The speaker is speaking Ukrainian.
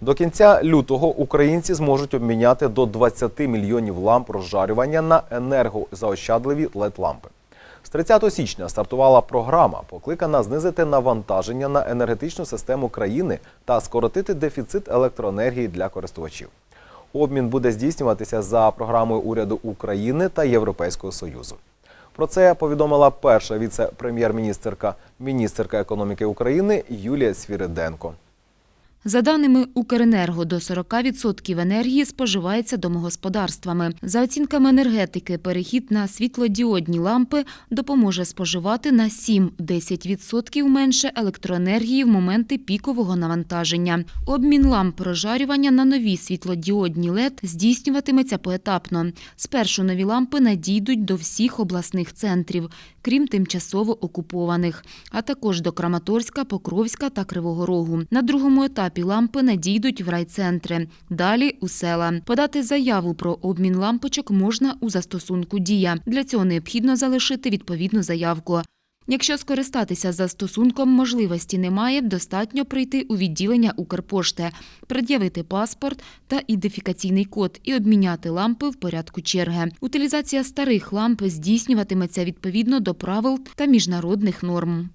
До кінця лютого українці зможуть обміняти до 20 мільйонів ламп розжарювання на енергозаощадливі LED-лампи. З 30 січня стартувала програма, покликана знизити навантаження на енергетичну систему країни та скоротити дефіцит електроенергії для користувачів. Обмін буде здійснюватися за програмою уряду України та Європейського Союзу. Про це повідомила перша віце-прем'єр-міністерка, міністерка економіки України Юлія Свіриденко. За даними Укренерго, до 40% енергії споживається домогосподарствами. За оцінками енергетики, перехід на світлодіодні лампи допоможе споживати на 7-10% менше електроенергії в моменти пікового навантаження. Обмін ламп розжарювання на нові світлодіодні LED здійснюватиметься поетапно. Спершу нові лампи надійдуть до всіх обласних центрів, крім тимчасово окупованих, а також до Краматорська, Покровська та Кривого Рогу. На другому етапі лампи надійдуть в райцентри, далі у села. Подати заяву про обмін лампочок можна у застосунку Дія. Для цього необхідно залишити відповідну заявку. Якщо скористатися застосунком можливості немає, достатньо прийти у відділення Укрпошти, пред'явити паспорт та ідентифікаційний код і обміняти лампи в порядку черги. Утилізація старих ламп здійснюватиметься відповідно до правил та міжнародних норм.